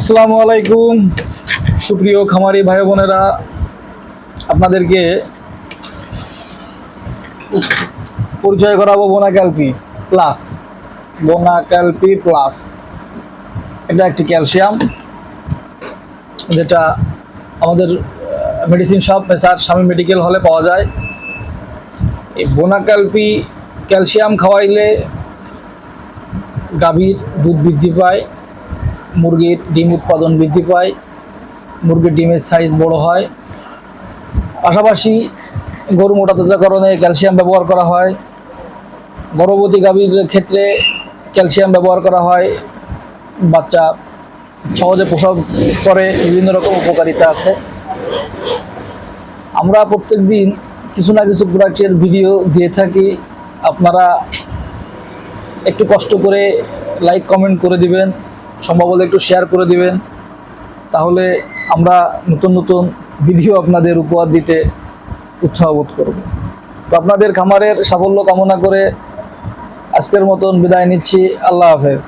আসসালামু আলাইকুম। সুপ্রিয় খামারি ভাই বোনেরা, আপনাদেরকে পরিচয় করাবো বোনা ক্যালপি প্লাস। বোনা ক্যালপি প্লাস। এটা একটি ক্যালসিয়াম, যেটা আমাদের মেডিসিন শপ মেসার স্বামী মেডিকেল হলে পাওয়া যায়। এই বোনা ক্যালপি ক্যালসিয়াম খাওয়াইলে গাভীর দুধ বৃদ্ধি পায়। মুরগির ডিম উৎপাদন বৃদ্ধি পায়, মুরগির ডিমের সাইজ বড় হয়। পাশাপাশি গরু মোটা তাজাকরণে ক্যালসিয়াম ব্যবহার করা হয়। গর্ভবতী গাভীর ক্ষেত্রে ক্যালসিয়াম ব্যবহার করা হয়। বাচ্চা সহজে প্রসব করে, বিভিন্ন রকম উপকারিতা আছে। আমরা প্রত্যেক দিন কিছু না কিছু প্রোডাক্টের ভিডিও দিয়ে থাকি। আপনারা একটু কষ্ট করে লাইক কমেন্ট করে দিবেন। সম্ভব হলে একটু শেয়ার করে দিবেন। তাহলে আমরা নতুন নতুন ভিডিও আপনাদের উপহার দিতে উৎসাহ বোধ করব। তো আপনাদের খামারের সাফল্য কামনা করে আজকের মতন বিদায় নিচ্ছি। আল্লাহ হাফেজ।